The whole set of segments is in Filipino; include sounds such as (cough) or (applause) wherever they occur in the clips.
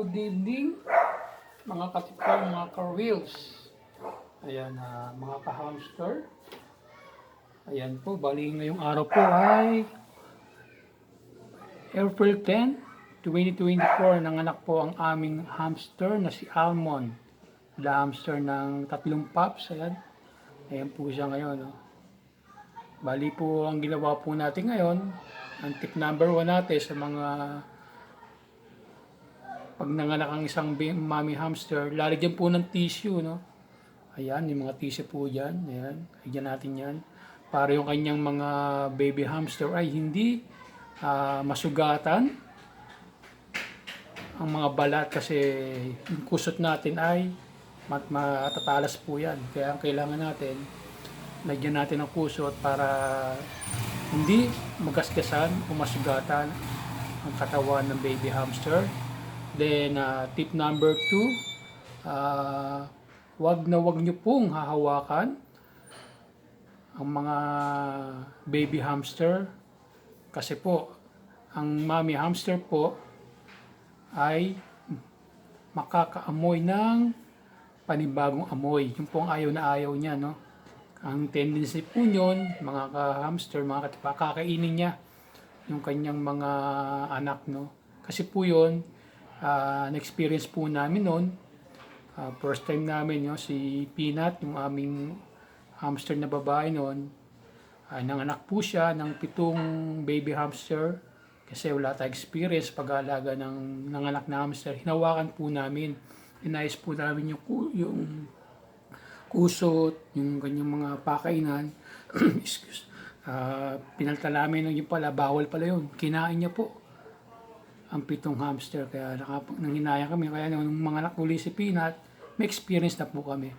Good evening, mga katipar, mga car-wheels. Ayan, ah, mga ka-hamster. Ayan po, bali ngayong araw po ay April 10, 2024. Nanganak po ang aming hamster na si Almond. The hamster ng tatlong pups. Ayan. Ayan po siya ngayon. No? Bali po ang ginawa po natin ngayon, ang tip number 1 natin sa mga pag nanganak ang isang mommy hamster, lalagyan po ng tissue, no? Ayan, yung mga tissue po dyan. Ayan, lagyan natin yan. Para yung kanyang mga baby hamster ay hindi ah, masugatan. Ang mga balat kasi yung kusot natin ay mat matatalas po yan. Kaya ang kailangan natin, lagyan natin ng kusot para hindi magasgasan o masugatan ang katawan ng baby hamster. Then, uh, tip number two, uh, wag na wag nyo pong hahawakan ang mga baby hamster kasi po, ang mommy hamster po ay makakaamoy ng panibagong amoy. Yung po ang ayaw na ayaw niya, no? Ang tendency po yun, mga ka-hamster, mga katipa, kakainin niya yung kanyang mga anak, no? Kasi po yun, ah, na-experience po namin noon. Ah, first time namin, no, si Peanut, yung aming hamster na babae noon, ay nanganak po siya ng pitong baby hamster kasi wala tayong experience pag-aalaga ng nanganak na hamster. Hinawakan po namin. Inayos po namin yung, yung kusot, yung kanyang mga pakainan. (clears throat) Excuse. Ah, pinalta namin yung pala, bawal pala yun. Kinain niya po ang pitong hamster. Kaya nakap- nang hinaya kami. Kaya nung mga anak uli si Peanut, may experience na po kami.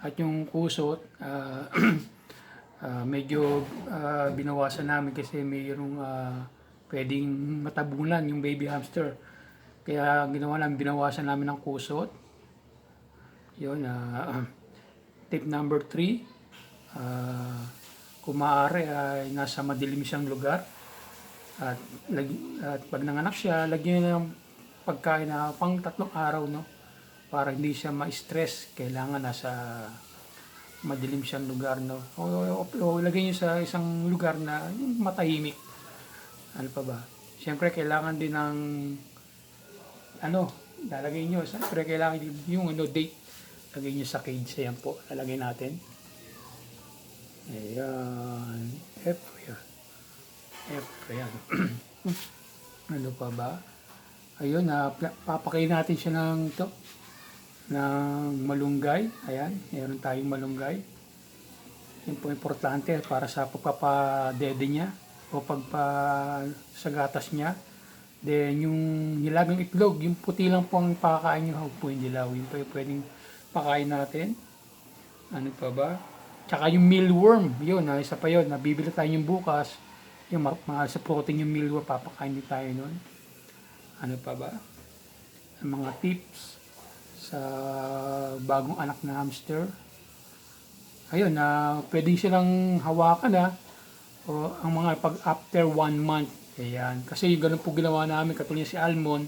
At yung kusot, ah, (clears throat) ah, medyo ah, binawasan namin kasi mayroong ah, pwedeng matabunan yung baby hamster. Kaya ginawa namin, binawasan namin ng kusot. Yun, ah, (clears throat) tip number 3, ah, kung maaari ay nasa madilim siyang lugar. At, lag, at pag nanganak siya, lagyan niya ng pagkain na pang tatlong araw, no? Para hindi siya ma-stress. Kailangan nasa madilim siyang lugar, no? O, o, o lagyan niyo sa isang lugar na yung matahimik. Ano pa ba? Siyempre, kailangan din ng ano, lalagay niyo. Siyempre, kailangan yung ano, date. Lagay niyo sa cage. Ayan po, lalagay natin. Ayan. F, yan. Ayan. (clears throat) ano pa ba? Ayun, na papakain natin siya ng to ng malunggay. Ayan, meron tayong malunggay. Yan po importante para sa pagpapadede niya o pagpa sa gatas niya. Then yung nilagang itlog, yung puti lang po ang pakakain niyo, huwag po yung dilaw. Yun po yung pwedeng pakain natin. Ano pa ba? Tsaka yung mealworm, yun, na isa pa yun, nabibili tayo yung bukas. Yung ma- ma- sa protein yung mealworm, papakain din tayo nun. Ano pa ba? Ang mga tips sa bagong anak na hamster. Ayun, na pwede silang hawakan na o ang mga pag after one month. Ayan. Kasi yung ganun po ginawa namin, katulad si Almond,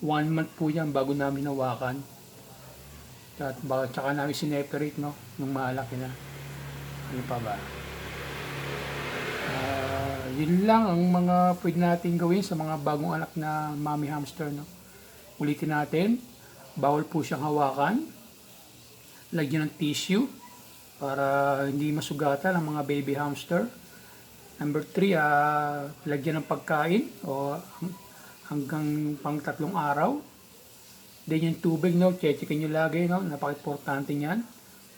one month po yan bago namin hawakan. At baka tsaka namin sineperate, no? Nung malaki na. Ano pa ba? Ah, yun lang ang mga pwede natin gawin sa mga bagong anak na mommy hamster, no? Ulitin natin, bawal po siyang hawakan. Lagyan ng tissue para hindi masugatan ang mga baby hamster. Number 3, ah, lagyan ng pagkain o hang- hanggang pang tatlong araw. Then yung tubig, no, chechekin nyo lagi, no, napaka-importante niyan.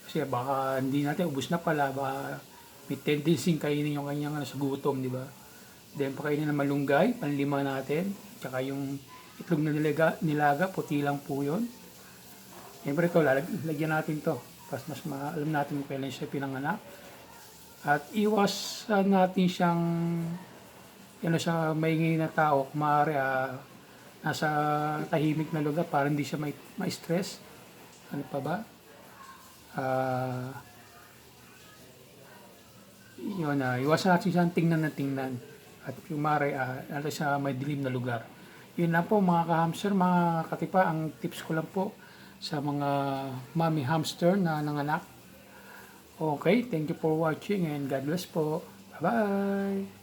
Kasi baka hindi natin, ubus na pala, baka may tendency kainin yung kanyang ano, sa gutom, di ba? Then pakainin ng malunggay, panlima natin. Tsaka yung itlog na nilaga, nilaga puti lang po yun. Siyempre ito, lalag, lagyan natin to. Tapos mas ma- alam natin kung kailan siya pinanganak. At iwasan natin siyang ano sa maingay na tao, maaari ah, nasa tahimik na lugar para hindi siya may, ma-stress. Ano pa ba? Ah, yun na, iwasan natin siyang tingnan na tingnan. At yung maaari, ah, nasa sa may dilim na lugar. Yun lang po mga ka-hamster, mga katipa, ang tips ko lang po sa mga mommy hamster na nanganak. Okay, thank you for watching and God bless po. Bye-bye!